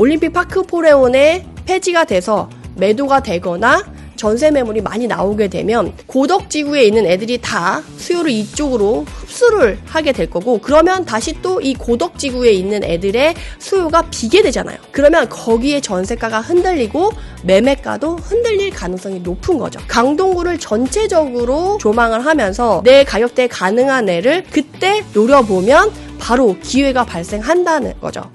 올림픽 파크 포레온에 폐지가 돼서 매도가 되거나 전세 매물이 많이 나오게 되면 고덕 지구에 있는 애들이 다 수요를 이쪽으로 흡수를 하게 될 거고 그러면 다시 또 이 고덕 지구에 있는 애들의 수요가 비게 되잖아요. 그러면 거기에 전세가가 흔들리고 매매가도 흔들릴 가능성이 높은 거죠. 강동구를 전체적으로 조망을 하면서 내 가격대에 가능한 애를 그때 노려보면 바로 기회가 발생한다는 거죠.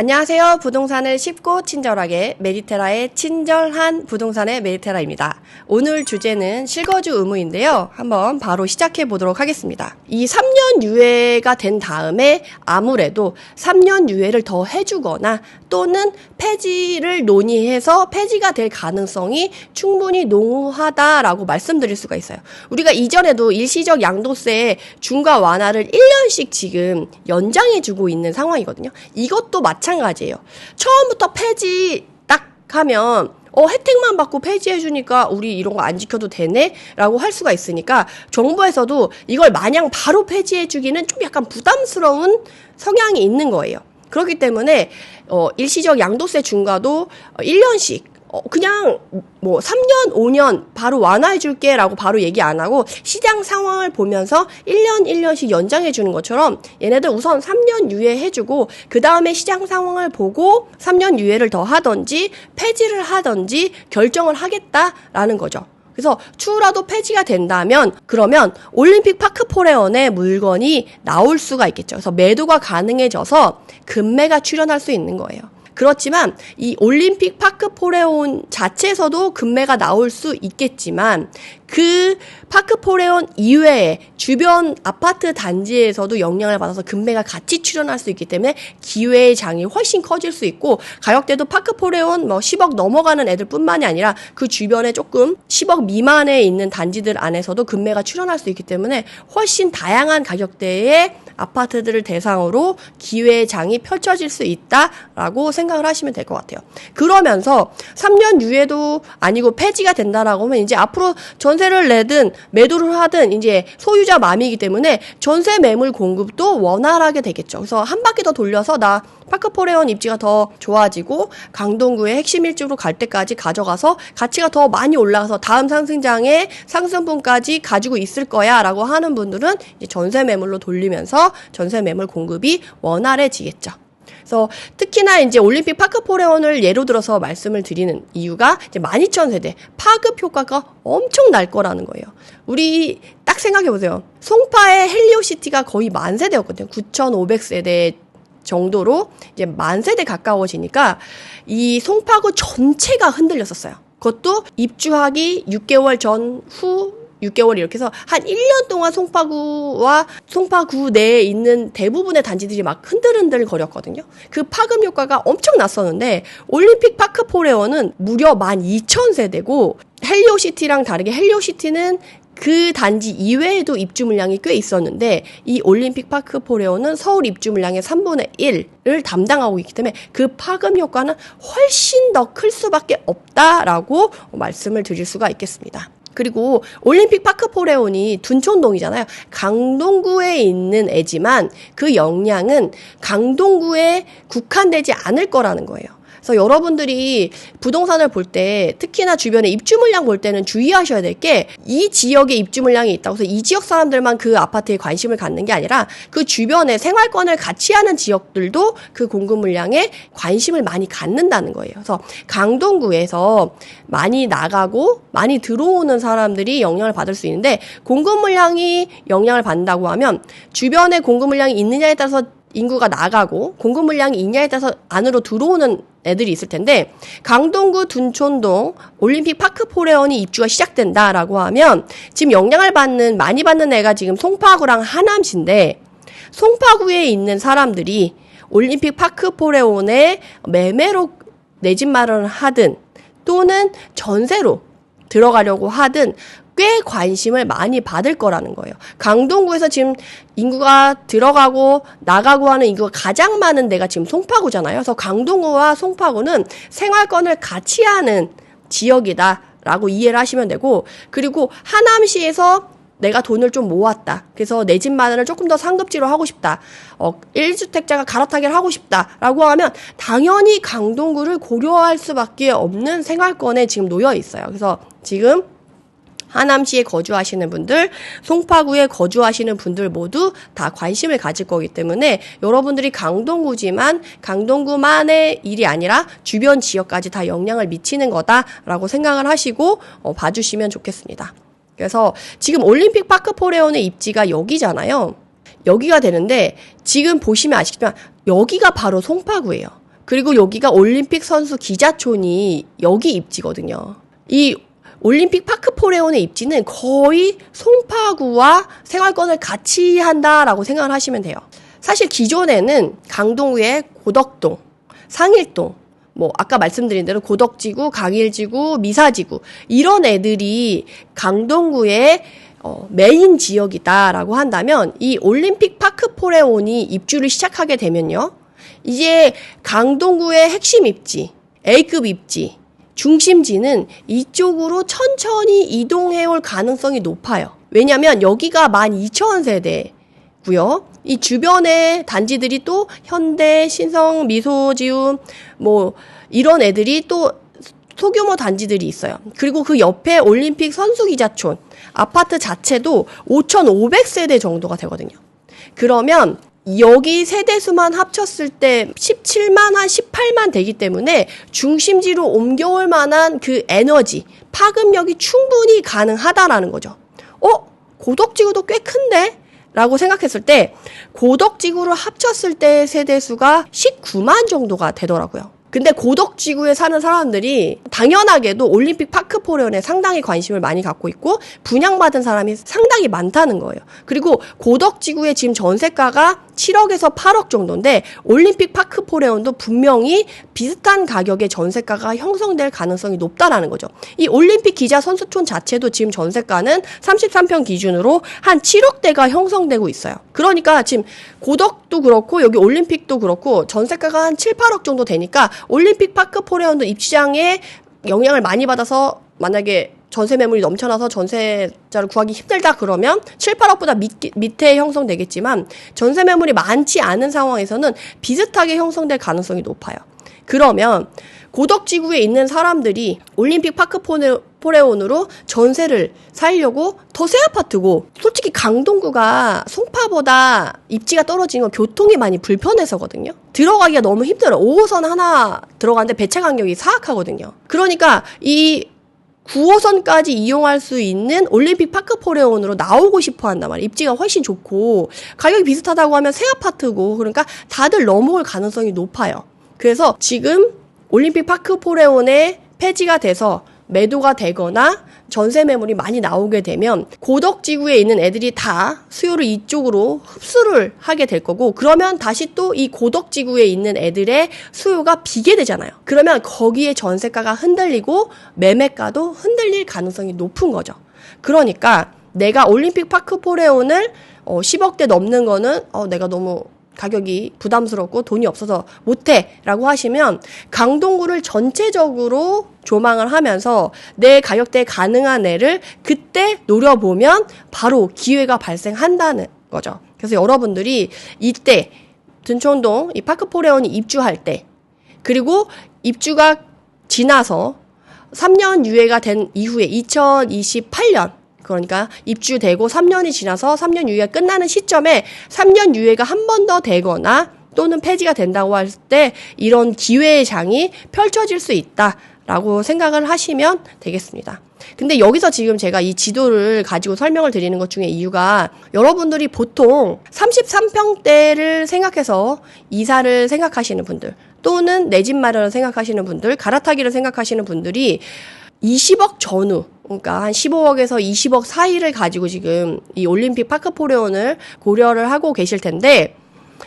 안녕하세요. 부동산을 쉽고 친절하게 메리테라의 친절한 부동산의 메리테라입니다. 오늘 주제는 실거주 의무인데요. 한번 바로 시작해 보도록 하겠습니다. 이 3년 유예가 된 다음에 아무래도 3년 유예를 더 해주거나 또는 폐지를 논의해서 폐지가 될 가능성이 충분히 농후하다라고 말씀드릴 수가 있어요. 우리가 이전에도 일시적 양도세 중과 완화를 1년씩 지금 연장해주고 있는 상황이거든요. 이것도 마찬가지 예요. 처음부터 폐지 딱 하면 어, 혜택만 받고 폐지해주니까 우리 이런 거 안 지켜도 되네? 라고 할 수가 있으니까 정부에서도 이걸 마냥 바로 폐지해주기는 좀 약간 부담스러운 성향이 있는 거예요. 그렇기 때문에 어, 일시적 양도세 중과도 1년씩 어, 그냥 뭐 3년, 5년 바로 완화해 줄게 라고 바로 얘기 안 하고 시장 상황을 보면서 1년, 1년씩 연장해 주는 것처럼 얘네들 우선 3년 유예해 주고 그 다음에 시장 상황을 보고 3년 유예를 더 하던지 폐지를 하던지 결정을 하겠다라는 거죠. 그래서 추후라도 폐지가 된다면 그러면 올림픽 파크 포레원의 물건이 나올 수가 있겠죠. 그래서 매도가 가능해져서 금매가 출현할 수 있는 거예요. 그렇지만 이 올림픽 파크 포레온 자체에서도 금매가 나올 수 있겠지만 그 파크 포레온 이외에 주변 아파트 단지에서도 영향을 받아서 금매가 같이 출현할 수 있기 때문에 기회의 장이 훨씬 커질 수 있고 가격대도 파크 포레온 뭐 10억 넘어가는 애들뿐만이 아니라 그 주변에 조금 10억 미만에 있는 단지들 안에서도 금매가 출현할 수 있기 때문에 훨씬 다양한 가격대의 아파트들을 대상으로 기회의 장이 펼쳐질 수 있다라고 생각 을 하시면 될 것 같아요. 그러면서 3년 유예도 아니고 폐지가 된다라고 하면 이제 앞으로 전세를 내든 매도를 하든 이제 소유자 맘이기 때문에 전세 매물 공급도 원활하게 되겠죠. 그래서 한 바퀴 더 돌려서 나 파크포레온 입지가 더 좋아지고 강동구의 핵심 일주로 갈 때까지 가져가서 가치가 더 많이 올라가서 다음 상승장의 상승분까지 가지고 있을 거야라고 하는 분들은 전세 매물로 돌리면서 전세 매물 공급이 원활해지겠죠. 그래서 특히나 이제 올림픽 파크포레온을 예로 들어서 말씀을 드리는 이유가 이제 12,000 세대 파급 효과가 엄청 날 거라는 거예요. 우리 딱 생각해 보세요. 송파의 헬리오시티가 거의 만 세대였거든요. 9,500 세대 정도로 이제 만 세대 가까워지니까 이 송파구 전체가 흔들렸었어요. 그것도 입주하기 6개월 전 후 6개월 이렇게 해서 한 1년 동안 송파구와 송파구 내에 있는 대부분의 단지들이 막 흔들흔들 거렸거든요. 그 파급 효과가 엄청 났었는데 올림픽 파크 포레원은 무려 12,000세대고 헬리오시티랑 다르게 헬리오시티는 그 단지 이외에도 입주 물량이 꽤 있었는데 이 올림픽 파크 포레오는 서울 입주 물량의 3분의 1을 담당하고 있기 때문에 그 파급 효과는 훨씬 더 클 수밖에 없다라고 말씀을 드릴 수가 있겠습니다. 그리고 올림픽 파크 포레온이 둔촌동이잖아요. 강동구에 있는 애지만 그 역량은 강동구에 국한되지 않을 거라는 거예요. 그래서 여러분들이 부동산을 볼 때 특히나 주변에 입주 물량 볼 때는 주의하셔야 될 게 이 지역에 입주 물량이 있다고 해서 이 지역 사람들만 그 아파트에 관심을 갖는 게 아니라 그 주변에 생활권을 같이 하는 지역들도 그 공급 물량에 관심을 많이 갖는다는 거예요. 그래서 강동구에서 많이 나가고 많이 들어오는 사람들이 영향을 받을 수 있는데 공급 물량이 영향을 받는다고 하면 주변에 공급 물량이 있느냐에 따라서 인구가 나가고 공급 물량이 있냐에 따라서 안으로 들어오는 애들이 있을 텐데 강동구 둔촌동 올림픽 파크 포레원이 입주가 시작된다라고 하면 지금 영향을 받는 많이 받는 애가 지금 송파구랑 하남시인데 송파구에 있는 사람들이 올림픽 파크 포레온에 매매로 내 집 마련을 하든 또는 전세로 들어가려고 하든 꽤 관심을 많이 받을 거라는 거예요. 강동구에서 지금 인구가 들어가고 나가고 하는 인구가 가장 많은 데가 지금 송파구잖아요. 그래서 강동구와 송파구는 생활권을 같이 하는 지역이다. 라고 이해를 하시면 되고, 그리고 하남시에서 내가 돈을 좀 모았다. 그래서 내 집 마련을 조금 더 상급지로 하고 싶다. 어, 1주택자가 갈아타기를 하고 싶다 라고 하면 당연히 강동구를 고려할 수밖에 없는 생활권에 지금 놓여 있어요. 그래서 지금 하남시에 거주하시는 분들, 송파구에 거주하시는 분들 모두 다 관심을 가질 거기 때문에 여러분들이 강동구지만 강동구만의 일이 아니라 주변 지역까지 다 영향을 미치는 거다라고 생각을 하시고 어, 봐주시면 좋겠습니다. 그래서 지금 올림픽 파크 포레온의 입지가 여기잖아요. 여기가 되는데 지금 보시면 아시겠지만 여기가 바로 송파구예요. 그리고 여기가 올림픽 선수 기자촌이 여기 입지거든요. 이 올림픽 파크 포레온의 입지는 거의 송파구와 생활권을 같이 한다라고 생각을 하시면 돼요. 사실 기존에는 강동구의 고덕동, 상일동, 뭐 아까 말씀드린 대로 고덕지구, 강일지구, 미사지구 이런 애들이 강동구의 어, 메인 지역이다라고 한다면 이 올림픽 파크 포레온이 입주를 시작하게 되면요. 이제 강동구의 핵심 입지, A급 입지, 중심지는 이쪽으로 천천히 이동해 올 가능성이 높아요. 왜냐하면 여기가 12,000 세대 고요. 이 주변의 단지들이 또 현대, 신성, 미소지움 뭐 이런 애들이 또 소규모 단지들이 있어요. 그리고 그 옆에 올림픽 선수기자촌 아파트 자체도 5,500세대 정도가 되거든요. 그러면 여기 세대수만 합쳤을 때 17만 한 18만 되기 때문에 중심지로 옮겨올 만한 그 에너지, 파급력이 충분히 가능하다라는 거죠. 어? 고덕지구도 꽤 큰데? 라고 생각했을 때 고덕지구를 합쳤을 때 세대수가 19만 정도가 되더라고요. 근데 고덕 지구에 사는 사람들이 당연하게도 올림픽 파크 포레온에 상당히 관심을 많이 갖고 있고 분양받은 사람이 상당히 많다는 거예요. 그리고 고덕 지구의 지금 전세가가 7억에서 8억 정도인데 올림픽 파크 포레온도 분명히 비슷한 가격의 전세가가 형성될 가능성이 높다라는 거죠. 이 올림픽 기자 선수촌 자체도 지금 전세가는 33평 기준으로 한 7억대가 형성되고 있어요. 그러니까 지금 고덕도 그렇고 여기 올림픽도 그렇고 전세가가 한 7, 8억 정도 되니까 올림픽 파크 포레온도 입시장에 영향을 많이 받아서 만약에 전세 매물이 넘쳐나서 전세자를 구하기 힘들다 그러면 7, 8억보다 밑, 밑에 형성되겠지만 전세 매물이 많지 않은 상황에서는 비슷하게 형성될 가능성이 높아요. 그러면 고덕지구에 있는 사람들이 올림픽 파크 포레 온으로 전세를 살려고 더새 아파트고 솔직히 강동구가 송파보다 입지가 떨어지는 건 교통이 많이 불편해서거든요. 들어가기가 너무 힘들어. 5호선 하나 들어가는데 배차 간격이 사악하거든요. 그러니까 이 9호선까지 이용할 수 있는 올림픽 파크 포레온으로 나오고 싶어 한단 말이에요. 입지가 훨씬 좋고 가격이 비슷하다고 하면 새 아파트고 그러니까 다들 넘어올 가능성이 높아요. 그래서 지금 올림픽 파크 포레온에 폐지가 돼서 매도가 되거나 전세 매물이 많이 나오게 되면 고덕 지구에 있는 애들이 다 수요를 이쪽으로 흡수를 하게 될 거고 그러면 다시 또 이 고덕 지구에 있는 애들의 수요가 비게 되잖아요. 그러면 거기에 전세가가 흔들리고 매매가도 흔들릴 가능성이 높은 거죠. 그러니까 내가 올림픽 파크 포레온을 어, 10억대 넘는 거는 어, 내가 너무 가격이 부담스럽고 돈이 없어서 못해라고 하시면 강동구를 전체적으로 조망을 하면서 내 가격대에 가능한 애를 그때 노려보면 바로 기회가 발생한다는 거죠. 그래서 여러분들이 이때 든촌동 이 파크포레온이 입주할 때 그리고 입주가 지나서 3년 유예가 된 이후에 2028년 그러니까 입주되고 3년이 지나서 3년 유예가 끝나는 시점에 3년 유예가 한 번 더 되거나 또는 폐지가 된다고 할 때 이런 기회의 장이 펼쳐질 수 있다라고 생각을 하시면 되겠습니다. 근데 여기서 지금 제가 이 지도를 가지고 설명을 드리는 것 중에 이유가 여러분들이 보통 33평대를 생각해서 이사를 생각하시는 분들 또는 내 집 마련을 생각하시는 분들, 갈아타기를 생각하시는 분들이 20억 전후, 그러니까 한 15억에서 20억 사이를 가지고 지금 이 올림픽 파크 포레온을 고려를 하고 계실 텐데,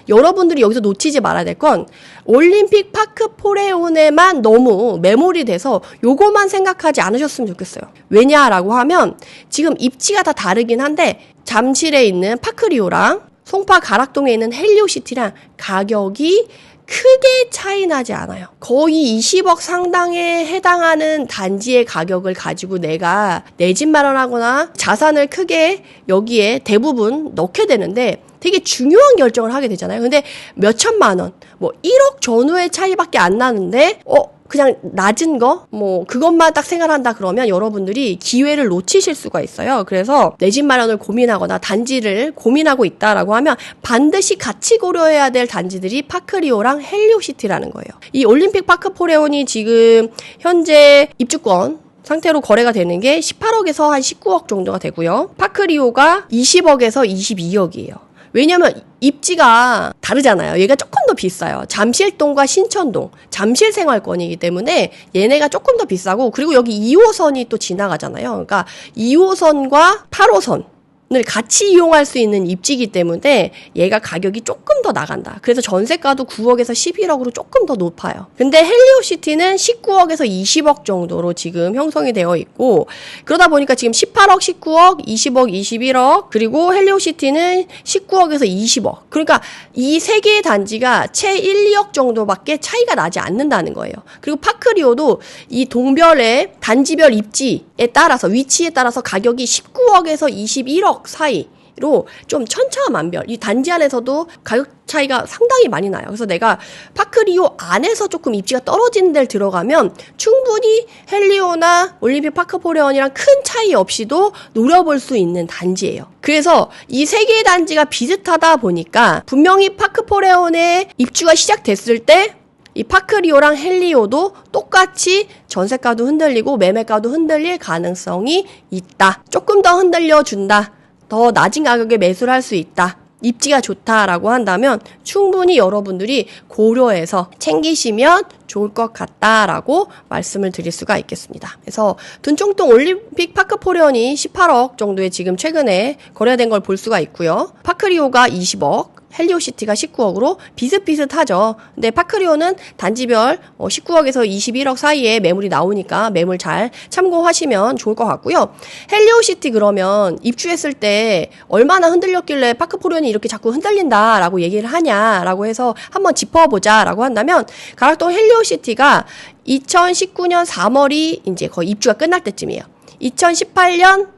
여러분들이 여기서 놓치지 말아야 될 건 올림픽 파크 포레온에만 너무 매몰이 돼서 요거만 생각하지 않으셨으면 좋겠어요. 왜냐라고 하면 지금 입지가 다 다르긴 한데 잠실에 있는 파크리오랑 송파 가락동에 있는 헬리오시티랑 가격이 크게 차이 나지 않아요. 거의 20억 상당에 해당하는 단지의 가격을 가지고 내가 내 집 마련하거나 자산을 크게 여기에 대부분 넣게 되는데 되게 중요한 결정을 하게 되잖아요. 근데 몇 천만 원, 뭐 1억 전후의 차이밖에 안 나는데, 어, 그냥 낮은 거, 뭐, 그것만 딱 생각한다 그러면 여러분들이 기회를 놓치실 수가 있어요. 그래서 내 집 마련을 고민하거나 단지를 고민하고 있다라고 하면 반드시 같이 고려해야 될 단지들이 파크리오랑 헬리오시티라는 거예요. 이 올림픽 파크 포레온이 지금 현재 입주권 상태로 거래가 되는 게 18억에서 한 19억 정도가 되고요. 파크리오가 20억에서 22억이에요. 왜냐면 입지가 다르잖아요. 얘가 조금 더 비싸요. 잠실동과 신천동, 잠실 생활권이기 때문에 얘네가 조금 더 비싸고 그리고 여기 2호선이 또 지나가잖아요. 그러니까 2호선과 8호선 을 같이 이용할 수 있는 입지이기 때문에 얘가 가격이 조금 더 나간다. 그래서 전세가도 9억에서 11억으로 조금 더 높아요. 근데 헬리오시티는 19억에서 20억 정도로 지금 형성이 되어 있고 그러다 보니까 지금 18억, 19억, 20억, 21억 그리고 헬리오시티는 19억에서 20억. 그러니까 이 세 개의 단지가 채 1, 2억 정도밖에 차이가 나지 않는다는 거예요. 그리고 파크리오도 이 동별의 단지별 입지에 따라서 위치에 따라서 가격이 19억에서 21억 사이 로 좀 천차만별. 이 단지 안에서도 가격 차이가 상당히 많이 나요. 그래서 내가 파크리오 안에서 조금 입지가 떨어지는 데를 들어가면 충분히 헬리오나 올림픽 파크포레온이랑 큰 차이 없이도 노려볼 수 있는 단지예요. 그래서 이 세 개의 단지가 비슷하다 보니까 분명히 파크포레온의 입주가 시작됐을 때이 파크리오랑 헬리오도 똑같이 전세가도 흔들리고 매매가도 흔들릴 가능성이 있다. 조금 더 흔들려 준다. 더 낮은 가격에 매수를 할 수 있다. 입지가 좋다라고 한다면 충분히 여러분들이 고려해서 챙기시면 좋을 것 같다라고 말씀을 드릴 수가 있겠습니다. 그래서 둔총동 올림픽 파크 포레온이 18억 정도에 지금 최근에 거래된 걸 볼 수가 있고요. 파크리오가 20억, 헬리오시티가 19억으로 비슷비슷하죠. 근데 파크리오는 단지별 19억에서 어, 21억 사이에 매물이 나오니까 매물 잘 참고하시면 좋을 것 같고요. 헬리오시티 그러면 입주했을 때 얼마나 흔들렸길래 파크포리온이 이렇게 자꾸 흔들린다라고 얘기를 하냐라고 해서 한번 짚어보자라고 한다면 가락동 헬리오시티가 2019년 3월이 이제 거의 입주가 끝날 때쯤이에요. 2018년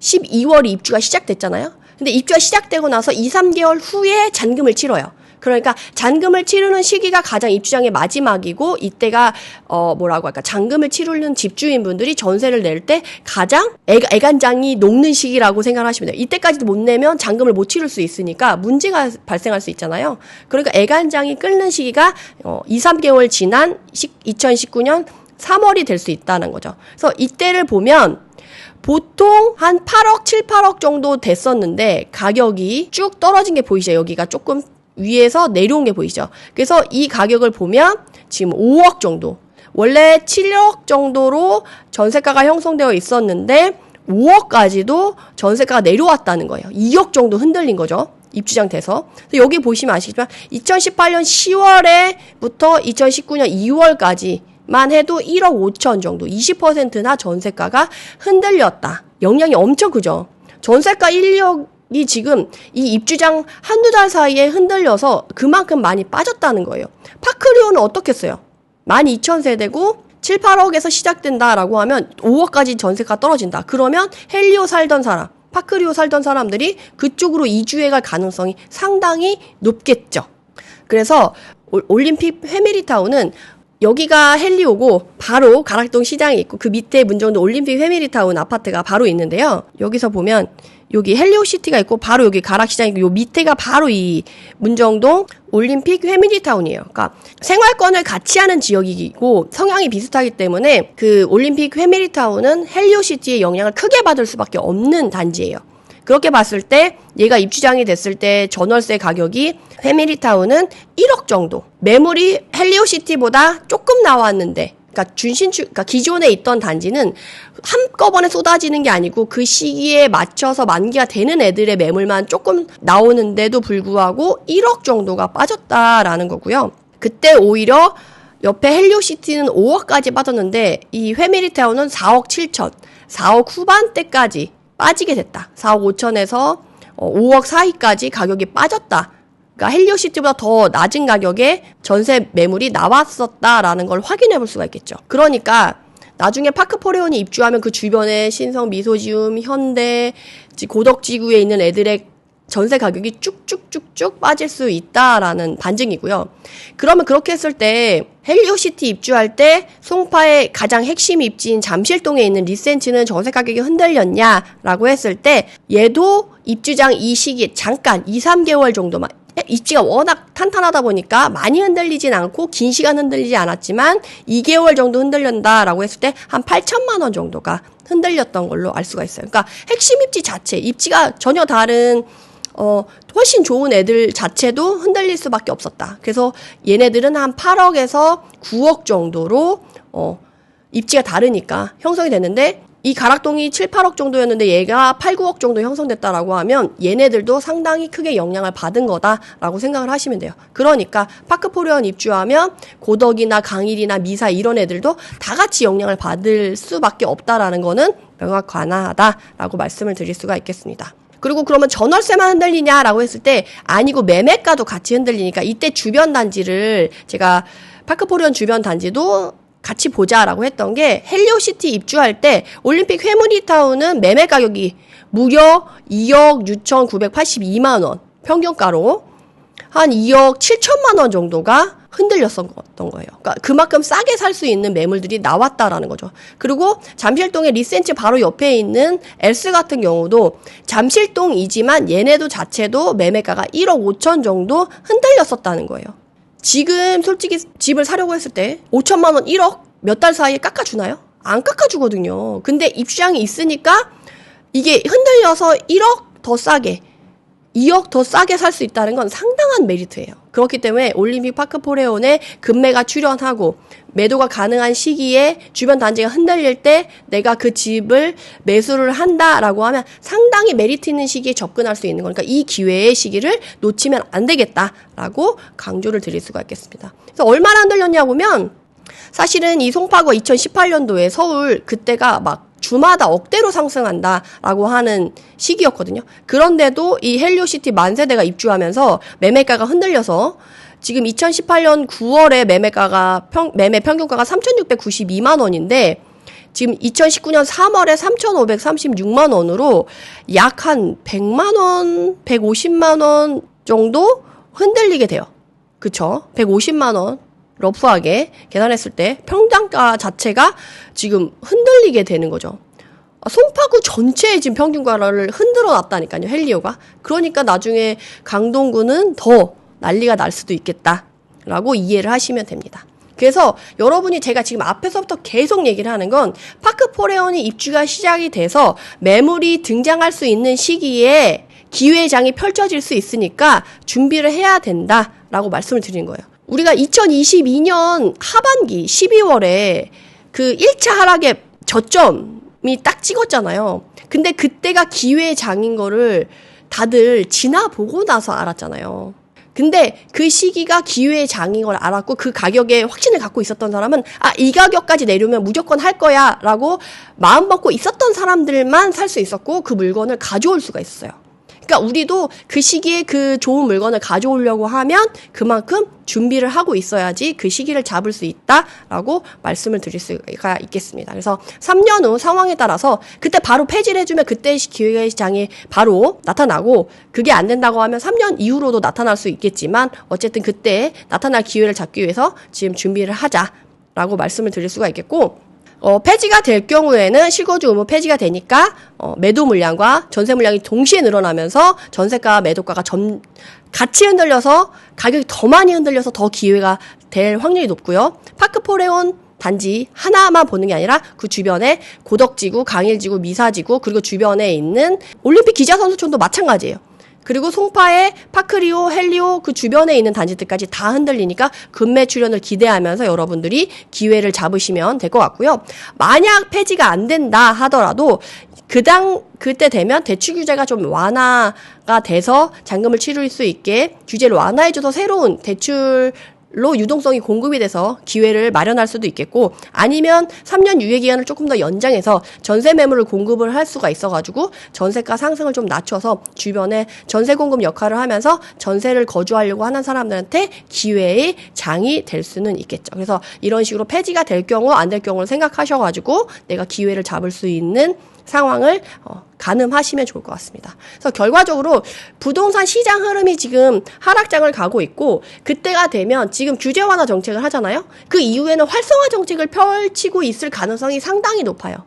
12월이 입주가 시작됐잖아요. 근데 입주가 시작되고 나서 2, 3개월 후에 잔금을 치러요. 그러니까 잔금을 치르는 시기가 가장 입주장의 마지막이고 이때가 어 뭐라고 할까 잔금을 치르는 집주인분들이 전세를 낼 때 가장 애, 애간장이 녹는 시기라고 생각하시면 돼요. 이때까지도 못 내면 잔금을 못 치를 수 있으니까 문제가 발생할 수 있잖아요. 그러니까 애간장이 끓는 시기가 어 2, 3개월 지난 2019년 3월이 될 수 있다는 거죠. 그래서 이때를 보면 보통 한 8억, 7, 8억 정도 됐었는데 가격이 쭉 떨어진 게 보이죠. 여기가 조금 위에서 내려온 게 보이죠. 그래서 이 가격을 보면 지금 5억 정도. 원래 7억 정도로 전세가가 형성되어 있었는데 5억까지도 전세가가 내려왔다는 거예요. 2억 정도 흔들린 거죠. 입주장 돼서. 여기 보시면 아시겠지만 2018년 10월에부터 2019년 2월까지 만 해도 1억 5천 정도, 20%나 전세가가 흔들렸다. 영향이 엄청 크죠. 전세가 1, 2억이 지금 이 입주장 한두 달 사이에 흔들려서 그만큼 많이 빠졌다는 거예요. 파크리오는 어떻겠어요? 12,000세대고 7, 8억에서 시작된다라고 하면 5억까지 전세가 떨어진다. 그러면 헬리오 살던 사람, 파크리오 살던 사람들이 그쪽으로 이주해 갈 가능성이 상당히 높겠죠. 그래서 올림픽 회미리타운은 여기가 헬리오고 바로 가락동 시장이 있고 그 밑에 문정도 올림픽 회미리타운 아파트가 바로 있는데요. 여기서 보면 여기 헬리오 시티가 있고 바로 여기 가락시장이고 요 밑에가 바로 이 문정동 올림픽 회미리타운이에요. 그러니까 생활권을 같이 하는 지역이고 성향이 비슷하기 때문에 그 올림픽 회미리타운은 헬리오 시티의 영향을 크게 받을 수밖에 없는 단지예요. 그렇게 봤을 때 얘가 입주장이 됐을 때 전월세 가격이 페미리타운은 1억 정도. 매물이 헬리오시티보다 조금 나왔는데 그러니까 준신축, 그러니까 기존에 있던 단지는 한꺼번에 쏟아지는 게 아니고 그 시기에 맞춰서 만기가 되는 애들의 매물만 조금 나오는데도 불구하고 1억 정도가 빠졌다라는 거고요. 그때 오히려 옆에 헬리오시티는 5억까지 빠졌는데 이 회미리타운은 4억 7천, 4억 후반대까지 빠지게 됐다. 4억 5천에서 5억 어, 사이까지 가격이 빠졌다. 그러니까 헬리오시티보다 더 낮은 가격에 전세 매물이 나왔었다라는 걸 확인해 볼 수가 있겠죠. 그러니까 나중에 파크포레온이 입주하면 그 주변에 신성, 미소지움, 현대, 고덕지구에 있는 애들의 전세 가격이 쭉쭉쭉쭉 빠질 수 있다라는 반증이고요. 그러면 그렇게 했을 때 헬리오시티 입주할 때 송파의 가장 핵심 입지인 잠실동에 있는 리센츠는 전세 가격이 흔들렸냐라고 했을 때 얘도 입주장 이 시기 잠깐 2, 3개월 정도만 입지가 워낙 탄탄하다 보니까 많이 흔들리진 않고 긴 시간 흔들리지 않았지만 2개월 정도 흔들린다라고 했을 때 한 8천만 원 정도가 흔들렸던 걸로 알 수가 있어요. 그러니까 핵심 입지 자체, 입지가 전혀 다른 어, 훨씬 좋은 애들 자체도 흔들릴 수밖에 없었다. 그래서 얘네들은 한 8억에서 9억 정도로, 어, 입지가 다르니까 형성이 됐는데, 이 가락동이 7, 8억 정도였는데 얘가 8, 9억 정도 형성됐다라고 하면 얘네들도 상당히 크게 영향을 받은 거다라고 생각을 하시면 돼요. 그러니까 파크포리온 입주하면 고덕이나 강일이나 미사 이런 애들도 다 같이 영향을 받을 수밖에 없다라는 거는 명확하다라고 말씀을 드릴 수가 있겠습니다. 그리고 그러면 전월세만 흔들리냐라고 했을 때 아니고 매매가도 같이 흔들리니까 이때 주변 단지를 제가 파크포리온 주변 단지도 같이 보자라고 했던 게 헬리오시티 입주할 때 올림픽 회무리타운은 매매 가격이 무려 2억 6,982만 원 평균가로 한 2억 7천만 원 정도가 흔들렸던 거예요. 그러니까 그만큼 싸게 살 수 있는 매물들이 나왔다라는 거죠. 그리고 잠실동의 리센츠 바로 옆에 있는 엘스 같은 경우도 잠실동이지만 얘네도 자체도 매매가가 1억 5천 정도 흔들렸었다는 거예요. 지금 솔직히 집을 사려고 했을 때 5천만 원 1억 몇 달 사이에 깎아주나요? 안 깎아주거든요. 근데 입주장이 있으니까 이게 흔들려서 1억 더 싸게 2억 더 싸게 살 수 있다는 건 상당한 메리트예요. 그렇기 때문에 올림픽 파크 포레온에 금매가 출연하고 매도가 가능한 시기에 주변 단지가 흔들릴 때 내가 그 집을 매수를 한다라고 하면 상당히 메리트 있는 시기에 접근할 수 있는 거니까 이 기회의 시기를 놓치면 안 되겠다라고 강조를 드릴 수가 있겠습니다. 그래서 얼마나 흔들렸냐고 하면 사실은 이 송파구가 2018년도에 서울 그때가 막 주마다 억대로 상승한다라고 하는 시기였거든요. 그런데도 이 헬리오시티 만세대가 입주하면서 매매가가 흔들려서 지금 2018년 9월에 매매가가 평, 매매 평균가가 3,692만 원인데 지금 2019년 3월에 3,536만 원으로 약 한 100만 원, 150만 원 정도 흔들리게 돼요. 그쵸? 150만 원 러프하게 계산했을 때 평당가 자체가 지금 흔들리게 되는 거죠. 아, 송파구 전체의 지금 평균가를 흔들어 놨다니까요, 헬리오가. 그러니까 나중에 강동구는 더 난리가 날 수도 있겠다라고 이해를 하시면 됩니다. 그래서 여러분이 제가 지금 앞에서부터 계속 얘기를 하는 건 파크 포레온이 입주가 시작이 돼서 매물이 등장할 수 있는 시기에 기회장이 펼쳐질 수 있으니까 준비를 해야 된다라고 말씀을 드리는 거예요. 우리가 2022년 하반기 12월에 그 1차 하락의 저점이 딱 찍었잖아요. 근데 그때가 기회장인 거를 다들 지나보고 나서 알았잖아요. 근데 그 시기가 기회의 장인 걸 알았고 그 가격에 확신을 갖고 있었던 사람은 아, 이 가격까지 내려면 무조건 할 거야 라고 마음 먹고 있었던 사람들만 살 수 있었고 그 물건을 가져올 수가 있어요. 그러니까 우리도 그 시기에 그 좋은 물건을 가져오려고 하면 그만큼 준비를 하고 있어야지 그 시기를 잡을 수 있다라고 말씀을 드릴 수가 있겠습니다. 그래서 3년 후 상황에 따라서 그때 바로 폐지를 해주면 그때 기회 시장이 바로 나타나고 그게 안 된다고 하면 3년 이후로도 나타날 수 있겠지만 어쨌든 그때 나타날 기회를 잡기 위해서 지금 준비를 하자라고 말씀을 드릴 수가 있겠고 어, 폐지가 될 경우에는 실거주 의무 폐지가 되니까 어, 매도 물량과 전세 물량이 동시에 늘어나면서 전세가 매도가가 전 같이 흔들려서 가격이 더 많이 흔들려서 더 기회가 될 확률이 높고요. 파크포레온 단지 하나만 보는 게 아니라 그 주변에 고덕지구, 강일지구, 미사지구 그리고 주변에 있는 올림픽 기자선수촌도 마찬가지예요. 그리고 송파의 파크리오, 헬리오 그 주변에 있는 단지들까지 다 흔들리니까 금매 출연을 기대하면서 여러분들이 기회를 잡으시면 될 것 같고요. 만약 폐지가 안 된다 하더라도 그당 그때 되면 대출 규제가 좀 완화가 돼서 잔금을 치룰 수 있게 규제를 완화해줘서 새로운 대출 로 유동성이 공급이 돼서 기회를 마련할 수도 있겠고 아니면 3년 유예 기간을 조금 더 연장해서 전세 매물을 공급을 할 수가 있어 가지고 전세가 상승을 좀 낮춰서 주변에 전세 공급 역할을 하면서 전세를 거주하려고 하는 사람들한테 기회의 장이 될 수는 있겠죠. 그래서 이런 식으로 폐지가 될 경우 안 될 경우를 생각하셔 가지고 내가 기회를 잡을 수 있는 상황을 어, 가늠하시면 좋을 것 같습니다. 그래서 결과적으로 부동산 시장 흐름이 지금 하락장을 가고 있고 그때가 되면 지금 규제 완화 정책을 하잖아요. 그 이후에는 활성화 정책을 펼치고 있을 가능성이 상당히 높아요.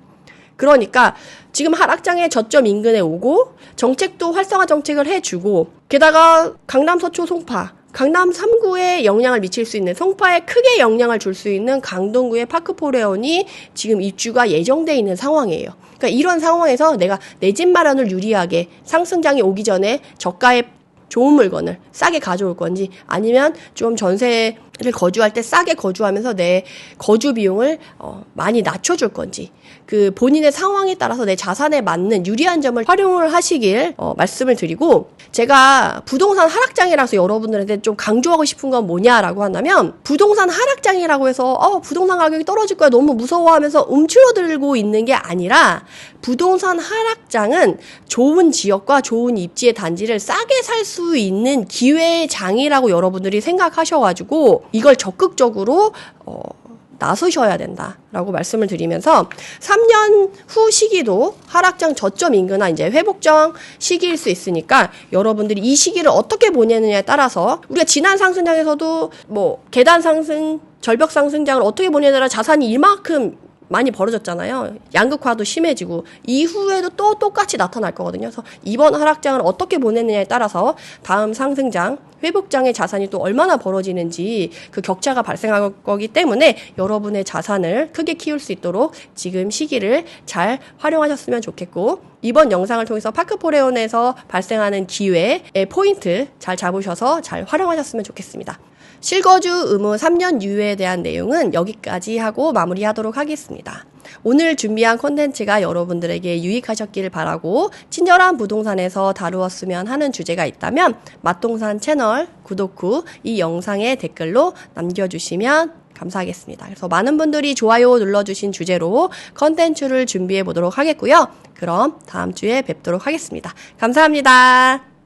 그러니까 지금 하락장의 저점 인근에 오고 정책도 활성화 정책을 해주고 게다가 강남 서초 송파 강남 3구에 영향을 미칠 수 있는 송파에 크게 영향을 줄 수 있는 강동구의 파크포레온이 지금 입주가 예정돼 있는 상황이에요. 그러니까 이런 상황에서 내가 내 집 마련을 유리하게 상승장이 오기 전에 저가의 좋은 물건을 싸게 가져올 건지 아니면 좀 전세 를 거주할 때 싸게 거주하면서 내 거주 비용을 어, 많이 낮춰줄 건지 그 본인의 상황에 따라서 내 자산에 맞는 유리한 점을 활용을 하시길 어, 말씀을 드리고 제가 부동산 하락장이라서 여러분들한테 좀 강조하고 싶은 건 뭐냐라고 한다면 부동산 하락장이라고 해서 어 부동산 가격이 떨어질 거야 너무 무서워하면서 움츠러들고 있는 게 아니라 부동산 하락장은 좋은 지역과 좋은 입지의 단지를 싸게 살 수 있는 기회의 장이라고 여러분들이 생각하셔가지고 이걸 적극적으로 어, 나서셔야 된다라고 말씀을 드리면서 3년 후 시기도 하락장 저점 인근화 이제 회복장 시기일 수 있으니까 여러분들이 이 시기를 어떻게 보내느냐에 따라서 우리가 지난 상승장에서도 뭐 계단 상승 절벽 상승장을 어떻게 보내느냐에 따라 자산이 이만큼 많이 벌어졌잖아요. 양극화도 심해지고 이후에도 또 똑같이 나타날 거거든요. 그래서 이번 하락장을 어떻게 보내느냐에 따라서 다음 상승장, 회복장의 자산이 또 얼마나 벌어지는지 그 격차가 발생할 거기 때문에 여러분의 자산을 크게 키울 수 있도록 지금 시기를 잘 활용하셨으면 좋겠고 이번 영상을 통해서 파크포레온에서 발생하는 기회의 포인트 잘 잡으셔서 잘 활용하셨으면 좋겠습니다. 실거주 의무 3년 유예에 대한 내용은 여기까지 하고 마무리하도록 하겠습니다. 오늘 준비한 콘텐츠가 여러분들에게 유익하셨기를 바라고 친절한 부동산에서 다루었으면 하는 주제가 있다면 맛동산 채널 구독 후 이 영상에 댓글로 남겨주시면 감사하겠습니다. 그래서 많은 분들이 좋아요 눌러주신 주제로 컨텐츠를 준비해 보도록 하겠고요. 그럼 다음 주에 뵙도록 하겠습니다. 감사합니다.